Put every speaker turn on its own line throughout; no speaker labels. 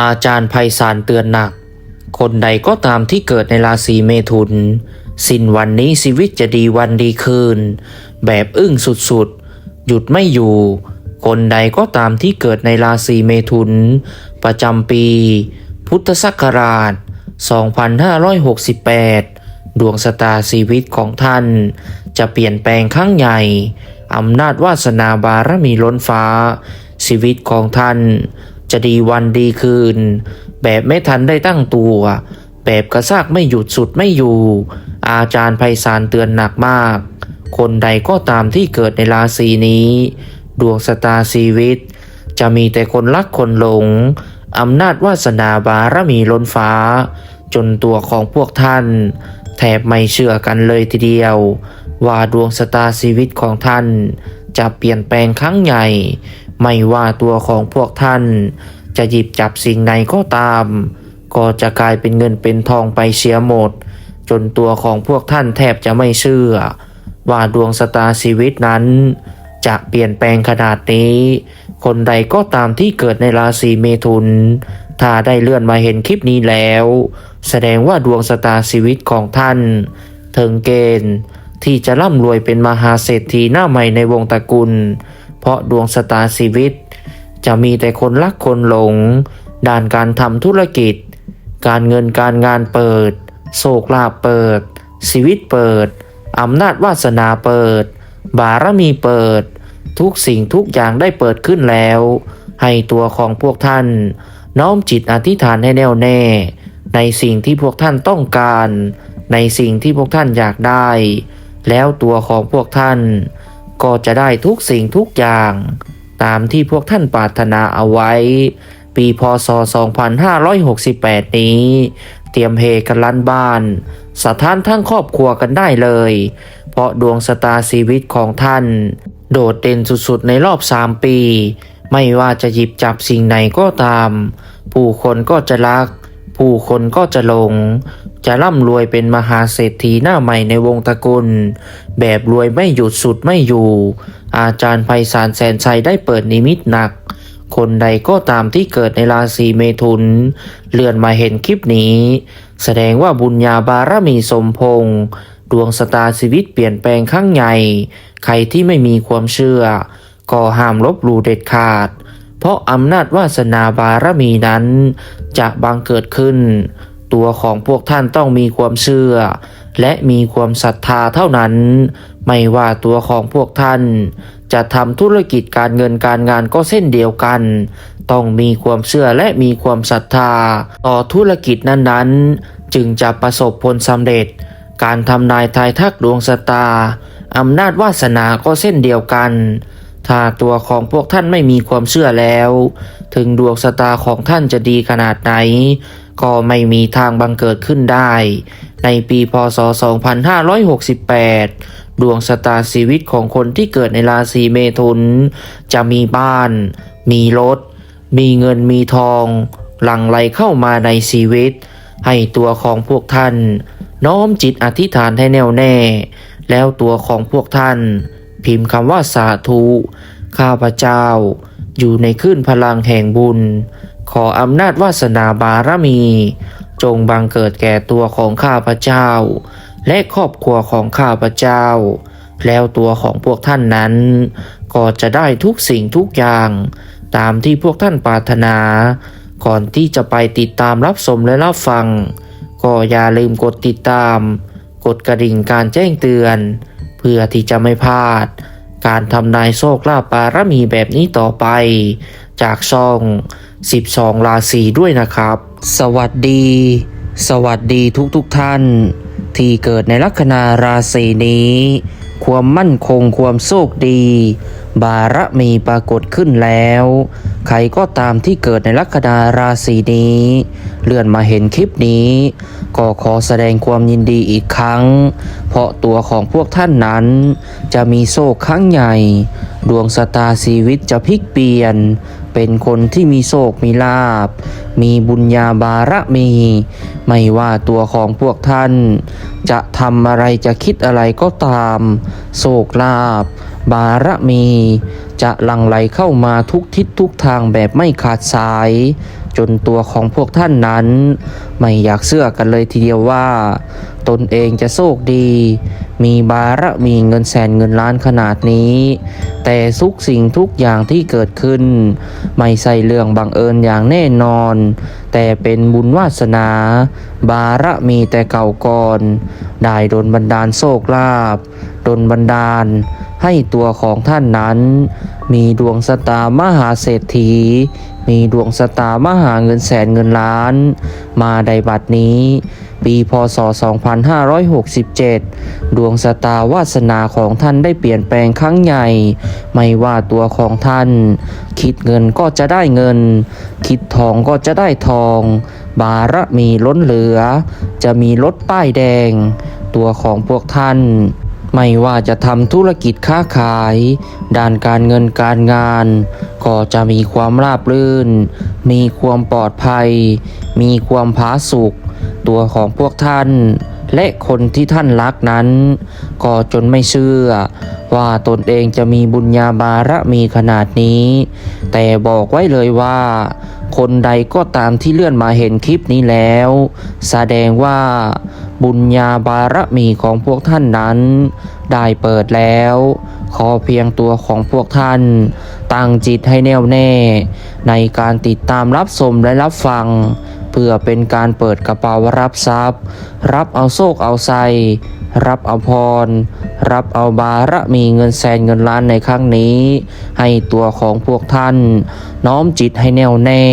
อาจารย์ไพศาลเตือนหนัก คนใดก็ตามที่เกิดในราศีเมถุน สิ้นวันนี้ชีวิตจะดีวันดีคืน แบบอึ้งสุดๆ หยุดไม่อยู่ คนใดก็ตามที่เกิดในราศีเมถุน ประจำปี พุทธศักราช 2568 ดวงชะตาชีวิตของท่าน จะเปลี่ยนแปลงครั้งใหญ่อำนาจวาสนาบารมีล้นฟ้า ชีวิตของท่าน จะดีวันดีคืน แบบไม่ทันได้ตั้งตัว แบบกระซากไม่หยุดสุดไม่อยู่ อาจารย์ไพศาลเตือนหนักมาก คนใดก็ตามที่เกิดในราศีนี้ ดวงชะตาชีวิต จะมีแต่คนรักคนหลงอำนาจวาสนาบารมีล้นฟ้า จนตัวของพวกท่าน แทบไม่เชื่อกันเลยทีเดียว ว่าดวงชะตาชีวิตของท่าน จะเปลี่ยนแปลงครั้งใหญ่ ไม่ว่าตัวของพวกท่าน จะหยิบจับสิ่งใดก็ตาม ก็จะกลายเป็นเงินเป็นทองไปเสียหมด จนตัวของพวกท่านแทบจะไม่เชื่อ ว่าดวงชะตาชีวิตนั้น จะเปลี่ยนแปลงขนาดนี้ คนใดก็ตามที่เกิดในราศีเมถุน ถ้าได้เลื่อนมาเห็นคลิปนี้แล้ว แสดงว่าดวงชะตาชีวิตของท่าน ถึงเกณฑ์ที่จะร่ำรวยเป็นมหาเศรษฐีหน้าใหม่ในวงตระกูล ราะดวงชะตาชีวิต จะมีแต่คนรักคนหลง ด้านการทำธุรกิจ การเงินการงานเปิด โศกลาเปิด ชีวิตเปิด อำนาจวาสนาเปิด บารมีเปิด ทุกสิ่งทุกอย่างได้เปิดขึ้นแล้ว ให้ตัวของพวกท่าน น้อมจิตอธิษฐานให้แน่วแน่ ในสิ่งที่พวกท่านต้องการ ในสิ่งที่พวกท่านอยากได้ แล้วตัวของพวกท่าน ก็จะได้ทุกสิ่งทุกอย่าง ตามที่พวกท่านปรารถนาเอาไว้ ปีพศ 2568 นี้ เตรียมเฮกันล้านบ้าน สถานทั้งครอบครัวกันได้เลย เพราะดวงชะตาชีวิตของท่าน โดดเด่นสุดๆในรอบ 3 ปี ไม่ว่าจะหยิบจับสิ่งไหนก็ตาม ผู้คนก็จะรัก ผู้คนก็จะหลง จะร่ำรวยเป็นมหาเศรษฐีหน้าใหม่ในวงตระกูลแบบรวยไม่หยุดสุดไม่อยู่ อาจารย์ไพศาลแสนชัยได้เปิดนิมิตหนัก คนใดก็ตามที่เกิดในราศีเมถุน เลื่อนมาเห็นคลิปนี้ แสดงว่าบุญญาบารมีสมพงษ์ดวงสตาชีวิตเปลี่ยนแปลงครั้งใหญ่ ใครที่ไม่มีความเชื่อ ก็ห้ามลบหลู่เด็ดขาด เพราะอำนาจวาสนาบารมีนั้น จะบังเกิดขึ้น ตัวของพวกท่านต้องมีความเชื่อ และมีความศรัทธาเท่านั้น ไม่ว่าตัวของพวกท่าน จะทำธุรกิจการเงินการงานก็เส้นเดียวกัน ต้องมีความเชื่อและมีความศรัทธา ต่อธุรกิจนั้นๆ จึงจะประสบผลสำเร็จ การทำนายทายทักดวงชะตาอำนาจวาสนาก็เส้นเดียวกัน ถ้าตัวของพวกท่านไม่มีความเชื่อแล้ว ถึงดวงชะตาของท่านจะดีขนาดไหน ก็ไม่มีทางบังเกิดขึ้นได้ ในปีพศ 2568 ดวงชะตาชีวิตของคนที่เกิดในราศีเมถุน จะมีบ้าน มีรถ มีเงินมีทอง หลั่งไหลเข้ามาในชีวิต ให้ตัวของพวกท่าน น้อมจิตอธิษฐานให้แน่วแน่ แล้วตัวของพวกท่าน พิมพ์คำว่าสาธุ ข้าพเจ้า อยู่ในคลื่นพลังแห่งบุญ ขออำนาจวาสนาบารมี จงบังเกิดแก่ตัวของข้าพเจ้า และครอบครัวของข้าพเจ้า แล้วตัวของพวกท่านนั้น ก็จะได้ทุกสิ่งทุกอย่าง ตามที่พวกท่านปรารถนา ก่อนที่จะไปติดตามรับชมและรับฟัง ก็อย่าลืมกดติดตาม กดกระดิ่งการแจ้งเตือน เพื่อที่จะไม่พลาด การทำนายโชคลาภปารมีแบบนี้ต่อไป จากช่อง 12 ราศีด้วยนะครับ สวัสดี สวัสดีทุกทุกท่าน ที่เกิดในลัคนาราศีนี้ ความมั่นคงความโชคดี บารมีปรากฏขึ้นแล้ว ใครก็ตามที่เกิดในลัคนาราศีนี้ เลื่อนมาเห็นคลิปนี้ ก็ขอแสดงความยินดีอีกครั้ง เพราะตัวของพวกท่านนั้น จะมีโชคครั้งใหญ่ ดวงชะตาชีวิตจะพลิกเปลี่ยน เป็นคนที่มีโศกมีลาบ มีบุญญาบารมี ไม่ว่าตัวของพวกท่าน จะทำอะไรจะคิดอะไรก็ตาม โศกลาภ บารมี จะหลั่งไหลเข้ามาทุกทิศทุกทางแบบไม่ขาดสาย จนตัวของพวกท่านนั้น ไม่อยากเชื่อกันเลยทีเดียวว่า ตนเองจะโชคดี มีบารมีเงินแสนเงินล้านขนาดนี้ แต่ทุกสิ่งทุกอย่างที่เกิดขึ้น ไม่ใช่เรื่องบังเอิญอย่างแน่นอน แต่เป็นบุญวาสนา บารมีแต่เก่าก่อน ได้โดนบันดาลโชคลาภ ดนบันดาล ให้ตัวของท่านนั้น มีดวงสตามหาเศรษฐี มีดวงสตามหาเงินแสนเงินล้าน มาในบัดนี้ ปีพศ 2567 ดวงสตาวาสนาของท่านได้เปลี่ยนแปลงครั้งใหญ่ ไม่ว่าตัวของท่าน คิดเงินก็จะได้เงิน คิดทองก็จะได้ทอง บารมีล้นเหลือ จะมีรถป้ายแดง ตัวของพวกท่าน ไม่ว่าจะทำธุรกิจค้าขาย ด้านการเงินการงาน ก็จะมีความราบรื่น มีความปลอดภัย มีความผาสุกตัวของพวกท่าน และคนที่ท่านรักนั้น ก็จนไม่เชื่อ ว่าตนเองจะมีบุญญาบารมีขนาดนี้ แต่บอกไว้เลยว่า คนใดก็ตามที่เลื่อนมาเห็นคลิปนี้แล้ว แสดงว่าบุญญาบารมีของพวกท่านนั้น ได้เปิดแล้ว ขอเพียงตัวของพวกท่าน ตั้งจิตให้แน่วแน่ ในการติดตามรับชมและรับฟัง พื่อเป็นการเปิดกระเป๋ารับทรัพย์ รับเอาโชคเอาไซรับเอาพร รับเอาบารมีเงินแสนเงินล้านในครั้งนี้ ให้ตัวของพวกท่าน น้อมจิตให้แน่วแน่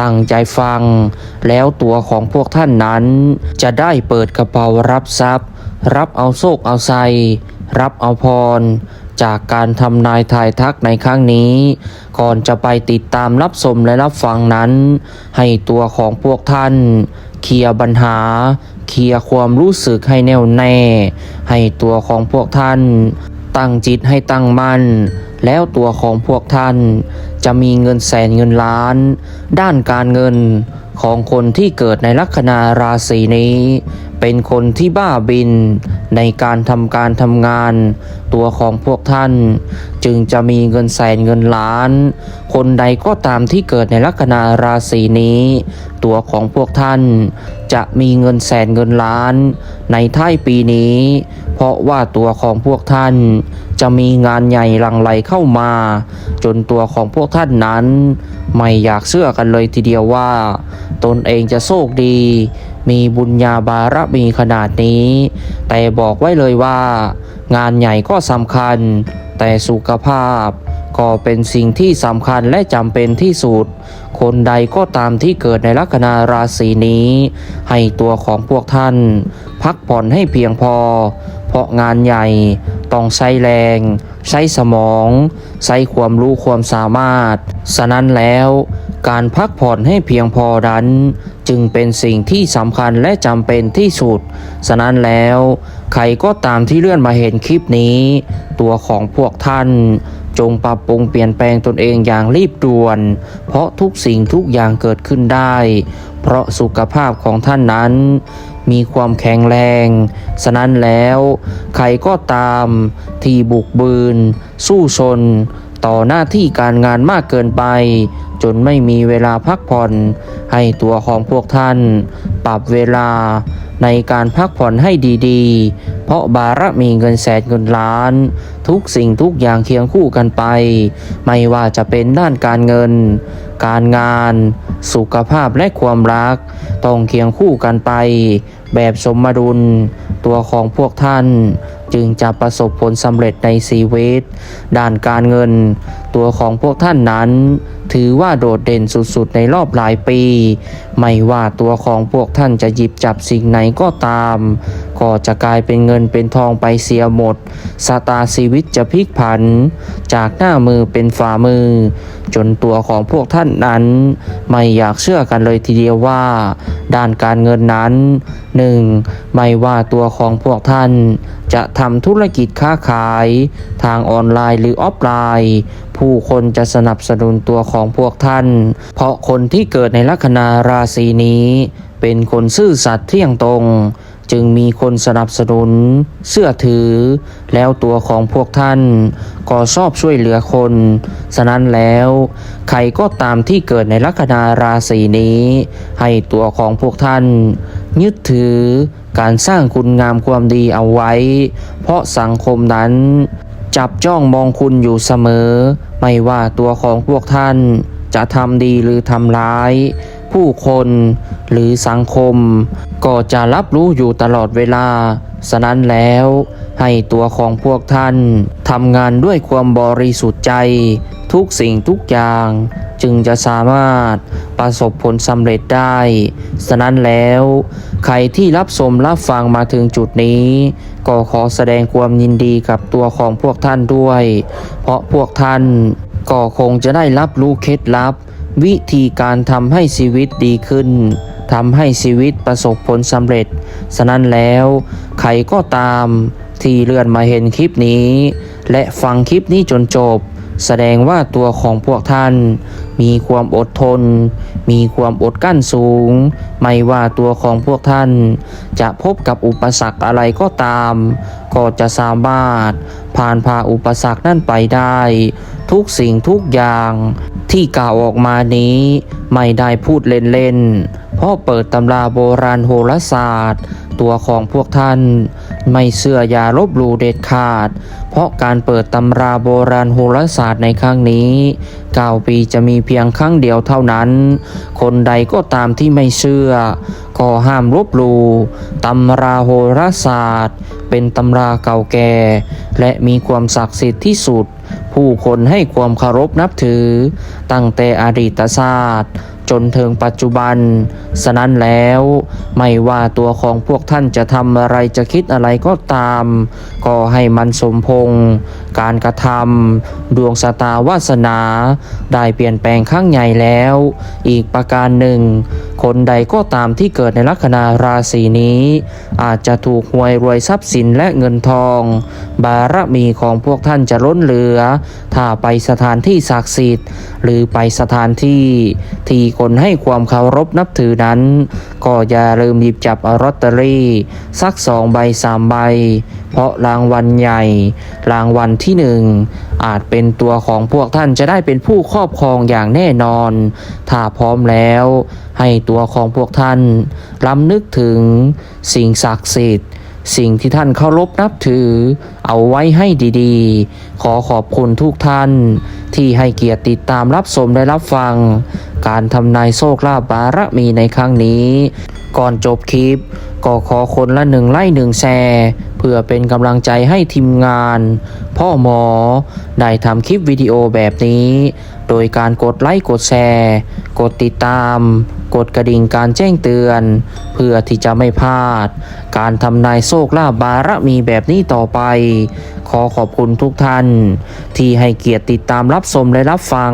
ตั้งใจฟัง แล้วตัวของพวกท่านนั้น จะได้เปิดกระเป๋ารับทรัพย์ รับเอาโชคเอาไซรับเอาพร จากการทำนายทายทักในครั้งนี้ ก่อนจะไปติดตามรับชมและรับฟังนั้น ให้ตัวของพวกท่าน เคลียร์ปัญหา เคลียร์ความรู้สึกให้แน่วแน่ ให้ตัวของพวกท่าน ตั้งจิตให้ตั้งมั่น แล้วตัวของพวกท่านจะมีเงินแสนเงินล้าน ด้านการเงินของคนที่เกิดในลัคนาราศีนี้ เป็นคนที่บ้าบินในการทำการทำงาน ตัวของพวกท่าน จึงจะมีเงินแสนเงินล้าน คนใดก็ตามที่เกิดในลัคนาราศีนี้ ตัวของพวกท่านจะมีเงินแสนเงินล้าน ในท้ายปีนี้ เพราะว่าตัวของพวกท่านจะมีงานใหญ่หลังไหลเข้ามา จนตัวของพวกท่านนั้น ไม่อยากเชื่อกันเลยทีเดียวว่า ตนเองจะโชคดี มีบุญญาบารมีขนาดนี้ แต่บอกไว้เลยว่า งานใหญ่ก็สำคัญ แต่สุขภาพก็เป็นสิ่งที่สำคัญและจำเป็นที่สุด คนใดก็ตามที่เกิดในลัคนาราศีนี้ ให้ตัวของพวกท่าน พักผ่อนให้เพียงพอ ราะงานใหญ่ ต้องใช้แรง ใช้สมอง ใช้ความรู้ความสามารถ ฉะนั้นแล้วการพักผ่อนให้เพียงพอนั้นจึงเป็นสิ่งที่สำคัญและจำเป็นที่สุด ฉะนั้นแล้ว ใครก็ตามที่เลื่อนมาเห็นคลิปนี้ ตัวของพวกท่าน จงปรับปรุงเปลี่ยนแปลงตนเองอย่างรีบด่วน เพราะทุกสิ่งทุกอย่างเกิดขึ้นได้ เพราะสุขภาพของท่านนั้น มีความแข็งแรง ฉะนั้นแล้วใครก็ตามที่บุกบืน สู้ชน ต่อหน้าที่การงานมากเกินไป จนไม่มีเวลาพักผ่อน ให้ตัวของพวกท่าน ปรับเวลาในการพักผ่อนให้ดีๆ เพราะบารมีเงินแสนเงินล้าน ทุกสิ่งทุกอย่างเคียงคู่กันไป ไม่ว่าจะเป็นด้านการเงิน การงาน สุขภาพและความรัก ต้องเคียงคู่กันไป แบบสมดุล ตัวของพวกท่านจึงจะประสบผลสำเร็จในชีวิตด้านการเงิน ตัวของพวกท่านนั้น ถือว่าโดดเด่นสุดๆในรอบหลายปี ไม่ว่าตัวของพวกท่านจะหยิบจับสิ่งไหนก็ตาม ก็จะกลายเป็นเงินเป็นทองไปเสียหมดสตาชีวิตจะพลิกผัน จากหน้ามือเป็นฝ่ามือ จนตัวของพวกท่านนั้น ไม่อยากเชื่อกันเลยทีเดียวว่า ด้านการเงินนั้นหนึ่งไม่ว่าตัวของพวกท่าน จะทำธุรกิจค้าขาย ทางออนไลน์หรือออฟไลน์ ผู้คนจะสนับสนุนตัวของพวกท่าน เพราะคนที่เกิดในลัคนาราศีนี้ เป็นคนซื่อสัตย์เที่ยงตรง จึงมีคนสนับสนุน เสื้อถือ แล้วตัวของพวกท่าน ก็ชอบช่วยเหลือคน ฉะนั้นแล้ว ใครก็ตามที่เกิดในลัคนาราศีนี้ ให้ตัวของพวกท่าน ยึดถือการสร้างคุณงามความดีเอาไว้ เพราะสังคมนั้น จับจ้องมองคุณอยู่เสมอ ไม่ว่าตัวของพวกท่านจะทำดีหรือทำร้าย ผู้คนหรือสังคม ก็จะรับรู้อยู่ตลอดเวลา ฉะนั้นแล้วให้ตัวของพวกท่านทำงานด้วยความบริสุทธิ์ใจ ทุกสิ่งทุกอย่าง จึงจะสามารถประสบผลสำเร็จได้ ฉะนั้นแล้ว ใครที่รับชมรับฟังมาถึงจุดนี้ ก็ขอแสดงความยินดีกับตัวของพวกท่านด้วย เพราะพวกท่านก็คงจะได้รับรู้เคล็ดลับ วิธีการทำให้ชีวิตดีขึ้นทำให้ชีวิตประสบผลสำเร็จ ฉะนั้นแล้วใครก็ตามที่เลื่อนมาเห็นคลิปนี้ และฟังคลิปนี้จนจบ แสดงว่าตัวของพวกท่าน มีความอดทน มีความอดกั้นสูง ไม่ว่าตัวของพวกท่าน จะพบกับอุปสรรคอะไรก็ตาม ก็จะสามารถผ่านพาอุปสรรคนั่นไปได้ ทุกสิ่งทุกอย่าง ที่กล่าวออกมานี้ ไม่ได้พูดเล่นๆ เพราะเปิดตำราโบราณโหราศาสตร์ ตัวของพวกท่าน ไม่เชื่ออย่าลบหลู่เด็ดขาด เพราะการเปิดตำราโบราณโหราศาสตร์ในครั้งนี้9ปีจะมีเพียงครั้งเดียวเท่านั้น คนใดก็ตามที่ไม่เชื่อ ก็ห้ามลบหลู่ตำราโหราศาสตร์ เป็นตำราเก่าแก่ และมีความศักดิ์สิทธิ์ที่สุด ผู้คนให้ความเคารพนับถือ ตั้งแต่อดีตศาสตร์ จนถึงปัจจุบันฉะนั้นแล้ว ไม่ว่าตัวของพวกท่านจะทำอะไรจะคิดอะไรก็ตาม ก็ให้มันสมพง การกระทำดวงสตาวาสนา ได้เปลี่ยนแปลงข้างใหญ่แล้ว อีกประการหนึ่ง คนใดก็ตามที่เกิดในลัคนาราศีนี้ อาจจะถูกหวยรวยทรัพย์สินและเงินทอง บารมีของพวกท่านจะล้นเหลือ ถ้าไปสถานที่ศักดิ์สิทธิ์ หรือไปสถานที่ที่คนให้ความเคารพนับถือนั้น ก็อย่าลืมหยิบจับอาลอตเตอรี่สักสองใบสามใบ เพราะรางวัลใหญ่ รางวัลที่หนึ่งอาจเป็นตัวของพวกท่านจะได้เป็นผู้ครอบครองอย่างแน่นอน ถ้าพร้อมแล้ว ให้ตัวของพวกท่านล้ำนึกถึงสิ่งศักดิ์สิทธิ์ สิ่งที่ท่านเคารพนับถือ เอาไว้ให้ดีๆ ขอขอบคุณทุกท่าน ที่ให้เกียรติติดตามรับชมและรับฟัง การทำนายโชคลาภบารมีในครั้งนี้ ก่อนจบคลิป ก็ขอคนละหนึ่งไล่หนึ่งแชร์เพื่อเป็นกำลังใจให้ทีมงาน พ่อหมอ ได้ทำคลิปวิดีโอแบบนี้ โดยการกดไลค์กดแชร์ กดติดตาม กดกระดิ่งการแจ้งเตือน เพื่อที่จะไม่พลาด การทำนายโชคลาภบารมีแบบนี้ต่อไป ขอขอบคุณทุกท่าน ที่ให้เกียรติติดตามรับชมและรับฟัง